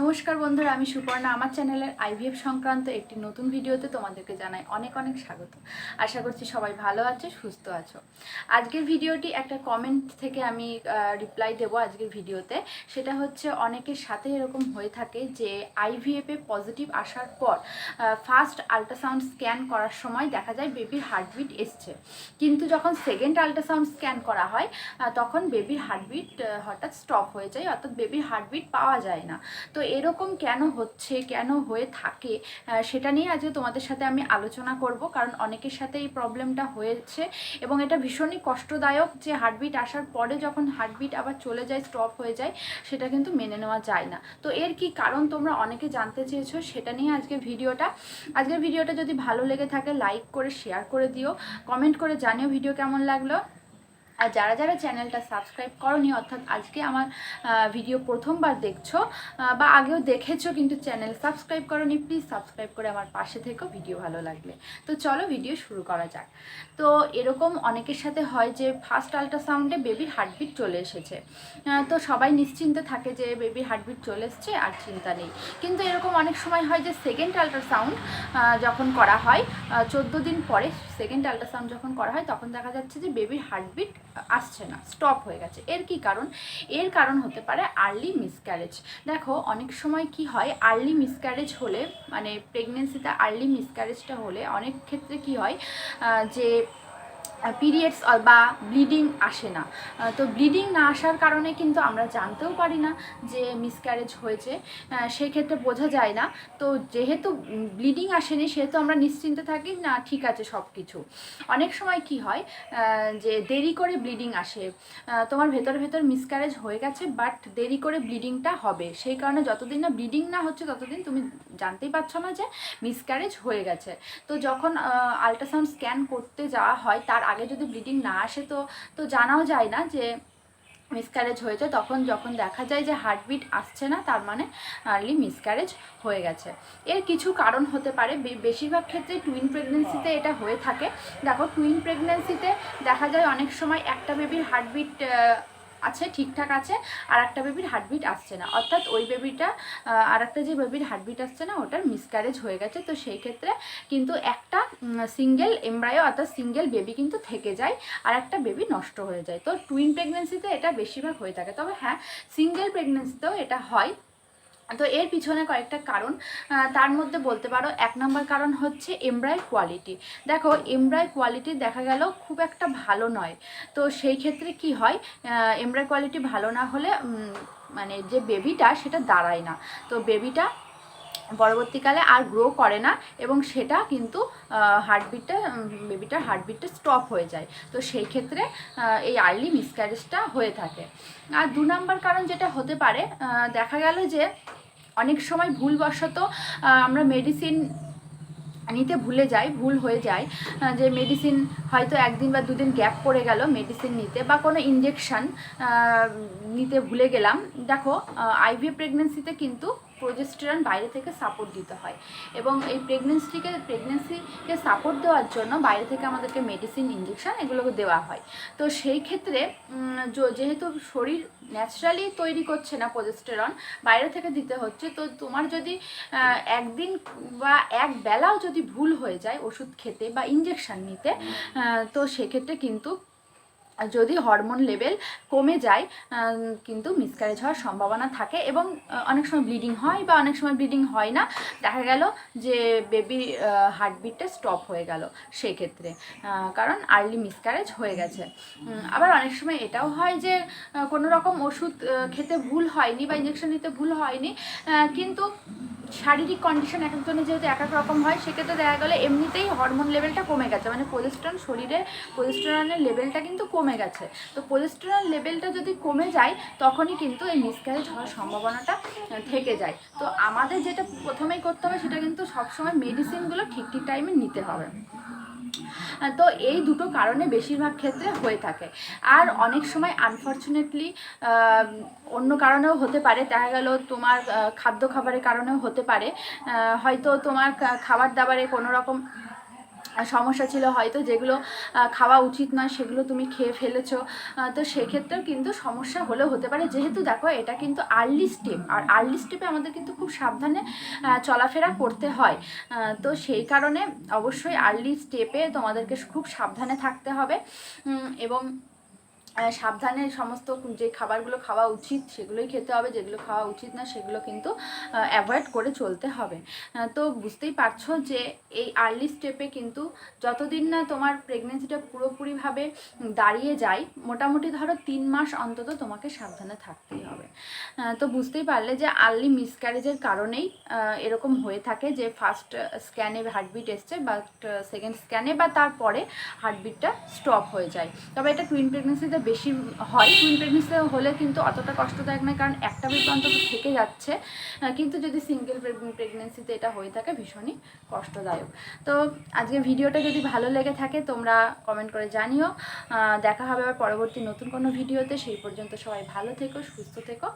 নমস্কার বন্ধুরা, আমি সুপর্ণা। আমার চ্যানেলের আইভিএফ সংক্রান্ত একটি নতুন ভিডিওতে তোমাদেরকে জানাই অনেক অনেক স্বাগত। আশা করছি সবাই ভালো আছে, সুস্থ আছো। আজকের ভিডিওটি একটা কমেন্ট থেকে আমি রিপ্লাই দেবো আজকের ভিডিওতে। সেটা হচ্ছে, অনেকের সাথে এরকম হয়ে থাকে যে আইভিএফে পজিটিভ আসার পর ফার্স্ট আল্ট্রাসাউন্ড স্ক্যান করার সময় দেখা যায় বেবির হার্টবিট এসছে। কিন্তু যখন সেকেন্ড আল্ট্রাসাউন্ড স্ক্যান করা হয় তখন বেবির হার্টবিট হঠাৎ স্টপ হয়ে যায়, অর্থাৎ বেবির হার্টবিট পাওয়া যায় না। তো এরকম কেন হচ্ছে, কেন হয়ে থাকে সেটা নিয়ে আজকে তোমাদের সাথে আমি আলোচনা করব। কারণ অনেকের সাথে এই প্রবলেমটা হয়েছে এবং এটা ভীষণই কষ্টদায়ক যে হার্টবিট আসার পরে যখন হার্টবিট আবার চলে যায় স্টপ হয়ে যায়, সেটা কিন্তু মেনে নেওয়া যায় না। তো এর কি কারণ তোমরা অনেকে জানতে চেয়েছো, সেটা নিয়ে আজকের ভিডিওটা। আজকের ভিডিওটা যদি ভালো লেগে থাকে লাইক করে শেয়ার করে দিও। কমেন্ট করে জানিও ভিডিও কেমন লাগল। আর যারা যারা চ্যানেলটা সাবস্ক্রাইব করনি, অর্থাৎ আজকে আমার ভিডিও প্রথমবার দেখছ বা আগেও দেখেছ কিন্তু চ্যানেল সাবস্ক্রাইব করনি প্লিজ সাবস্ক্রাইব করে আমার পাশে থেকেও ভিডিও ভালো লাগলে। তো চলো ভিডিও শুরু করা যাক। তো এরকম অনেকের সাথে হয় যে ফার্স্ট আল্ট্রাসাউন্ডে বেবির হার্টবিট চলে এসেছে। তো সবাই নিশ্চিন্তে থাকে যে বেবির হার্টবিট চলে এসছে আর চিন্তা নেই। কিন্তু এরকম অনেক সময় হয় যে সেকেন্ড আল্ট্রাসাউন্ড যখন করা হয় চোদ্দ দিন পরে সেকেন্ড আল্ট্রাসাউন্ড যখন করা হয়, তখন দেখা যাচ্ছে যে বেবির হার্টবিট আসছে না স্টপ হয়ে গেছে। এর কি কারণ? এর কারণ হতে পারে আর্লি মিসক্যারেজ দেখো, অনেক সময় কি হয় আর্লি মিসক্যারেজ হলে মানে প্রেগনেন্সিতে আর্লি মিসক্যারেজটা হলে অনেক ক্ষেত্রে কি হয় যে পিরিয়ডস বা ব্লিডিং আসে না। তো ব্লিডিং না আসার কারণে কিন্তু আমরা জানতেও পারি না যে মিসক্যারেজ হয়েছে। সেক্ষেত্রে বোঝা যায় না। তো যেহেতু ব্লিডিং আসেনি, সেহেতু আমরা নিশ্চিন্তে থাকি, না, ঠিক আছে সব কিছু অনেক সময় কি হয় যে দেরি করে ব্লিডিং আসে। তোমার ভেতর ভেতর মিসক্যারেজ হয়ে গেছে বাট দেরি করে ব্লিডিংটা হবে। সেই কারণে যতদিন না ব্লিডিং না হচ্ছে, ততদিন তুমি জানতেই পারছ না যে মিসক্যারেজ হয়ে গেছে। তো যখন আল্ট্রাসাউন্ড স্ক্যান করতে যাওয়া হয়, তার আগে যদি ব্লিডিং না আসে তো তো জানাও যায় না যে মিসক্যারেজ হয়েছে। তখন যখন দেখা যায় যে হার্টবিট আসছে না, তার মানে আর্লি মিসক্যারেজ হয়ে গেছে। এর কিছু কারণ হতে পারে। বেশিরভাগ ক্ষেত্রে টুইন প্রেগনেন্সিতে এটা হয়ে থাকে। দেখো টুইন প্রেগনেন্সিতে দেখা যায় অনেক সময় একটা বেবির হার্টবিট আছে, ঠিকঠাক আছে আর একটা বেবির হার্টবিট আসছে না। অর্থাৎ ওই বেবিটা আর একটা যে বেবির হার্টবিট আসছে না, ওটার মিসক্যারেজ হয়ে গেছে। তো সেই ক্ষেত্রে কিন্তু একটা সিঙ্গেল এমব্রায়ো অর্থাৎ সিঙ্গেল বেবি কিন্তু থেকে যায় আর একটা বেবি নষ্ট হয়ে যায়। তো টুইন প্রেগনেন্সিতে এটা বেশিরভাগ হয়ে থাকে। তবে হ্যাঁ সিঙ্গেল প্রেগনেন্সিতেও এটা হয়। তো এর পিছনে কয়েকটা কারণ তার মধ্যে বলতে পারো এক নম্বর কারণ হচ্ছে এমব্রয় কোয়ালিটি। দেখো এমব্রয় কোয়ালিটি দেখা গেল খুব একটা ভালো নয়। তো সেই ক্ষেত্রে কি হয় এমব্রয় কোয়ালিটি ভালো না হলে মানে যে বেবিটা সেটা দাঁড়ায় না। তো বেবিটা পরবর্তীকালে আর গ্রো করে না এবং সেটা কিন্তু হার্টবিটটা বেবিটার হার্টবিটটা স্টপ হয়ে যায়। তো সেই ক্ষেত্রে এই আর্লি মিসক্যারেজটা হয়ে থাকে। আর দু নম্বর কারণ যেটা হতে পারে দেখা গেল যে অনেক সময় ভুলবশত আমরা মেডিসিন নিতে ভুলে যাই, ভুল হয়ে যায় যে মেডিসিন হয়তো একদিন বা দুদিন গ্যাপ পড়ে গেল মেডিসিন নিতে বা কোনো ইঞ্জেকশন নিতে ভুলে গেলাম। দেখো আইভি প্রেগনেন্সিতে কিন্তু প্রোজেস্টেরন বাইরে থেকে সাপোর্ট দিতে হয়। এবং এই প্রেগনেন্সিকে প্রেগনেন্সিকে সাপোর্ট দেওয়ার জন্য বাইরে থেকে আমাদেরকে মেডিসিন ইঞ্জেকশন এগুলোকে দেওয়া হয়। তো সেই ক্ষেত্রে যেহেতু শরীর ন্যাচারালি তৈরি করছে না প্রোজেস্টেরন বাইরে থেকে দিতে হচ্ছে, তো তোমার যদি একদিন বা এক বেলাও যদি ভুল হয়ে যায় ওষুধ খেতে বা ইঞ্জেকশন নিতে তো সেক্ষেত্রে কিন্তু যদি হরমোন লেভেল কমে যায় কিন্তু মিসক্যারেজ হওয়ার সম্ভাবনা থাকে এবং অনেক সময় ব্লিডিং হয় বা অনেক সময় ব্লিডিং হয় না, দেখা গেল যে বেবি হার্টবিটটা স্টপ হয়ে গেল সেক্ষেত্রে কারণ আর্লি মিসক্যারেজ হয়ে গেছে। আবার অনেক সময় এটাও হয় যে কোনো রকম ওষুধ খেতে ভুল হয়নি বা ইঞ্জেকশন নিতে ভুল হয়নি কিন্তু শারীরিক কন্ডিশন এক একজনের যেহেতু এক এক রকম হয়, সেক্ষেত্রে দেখা গেলে এমনিতেই হরমোন লেভেলটা কমে গেছে। মানে প্রোজেস্টেরন শরীরে প্রোজেস্টেরনের লেভেলটা কিন্তু কমে গেছে। তো প্রোজেস্টেরন লেভেলটা যদি কমে যায়, তখনই কিন্তু এই মিসক্যারেজ হওয়ার সম্ভাবনাটা থেকে যায়। তো আমাদের যেটা প্রথমেই করতে হবে, সেটা কিন্তু সবসময় মেডিসিনগুলো ঠিক ঠিক টাইমে নিতে হবে। তো এই দুটো কারণে বেশিরভাগ ক্ষেত্রে হয়ে থাকে। আর অনেক সময় আনফর্চুনেটলি অন্য কারণেও হতে পারে। দেখা গেল তোমার খাদ্য খাবারের কারণেও হতে পারে। হয়তো তোমার খাবার দাবারে কোনো রকম সমস্যা ছিল হয়তো যেগুলো খাওয়া উচিত নয় সেগুলো তুমি খেয়ে ফেলেছ। তো সেক্ষেত্রেও কিন্তু সমস্যা হলেও হতে পারে। যেহেতু দেখো এটা কিন্তু আর্লি স্টেপ আর আর্লি স্টেপে আমাদের কিন্তু খুব সাবধানে চলাফেরা করতে হয়। তো সেই কারণে অবশ্যই আর্লি স্টেপে তোমাদেরকে খুব সাবধানে থাকতে হবে। এবং সাবধানে সমস্ত যে খাবারগুলো খাওয়া উচিত সেগুলোই খেতে হবে, যেগুলো খাওয়া উচিত না সেগুলো কিন্তু অ্যাভয়েড করে চলতে হবে। তো বুঝতেই পারছ যে এই আর্লি স্টেপে কিন্তু যতদিন না তোমার প্রেগনেন্সিটা পুরোপুরিভাবে দাঁড়িয়ে যায়, মোটামুটি ধরো তিন মাস অন্তত তোমাকে সাবধানে থাকতেই হবে। তো বুঝতেই পারলে যে আর্লি মিসক্যারেজের কারণেই এরকম হয়ে থাকে যে ফার্স্ট স্ক্যানে হার্টবিট এসছে বা সেকেন্ড স্ক্যানে বা তারপরে হার্টবিটটা স্টপ হয়ে যায়। তবে এটা টুইন প্রেগনেন্সিতে বেশি হয় টুইন প্রেগনেন্সি হলে কিন্তু অতটা কষ্টদায়ক নয়, কারণ একটা বেবি অন্তত থেকে যাচ্ছে। কিন্তু যদি সিঙ্গেল প্রেগনেন্সিতে এটা হয়ে থাকে, ভীষণই কষ্টদায়ক। তো আজকে ভিডিওটা যদি ভালো লেগে থাকে, তোমরা কমেন্ট করে জানিও। দেখা হবে আবার পরবর্তী নতুন কোনো ভিডিওতে। সেই পর্যন্ত সবাই ভালো থেকো, সুস্থ থেকো।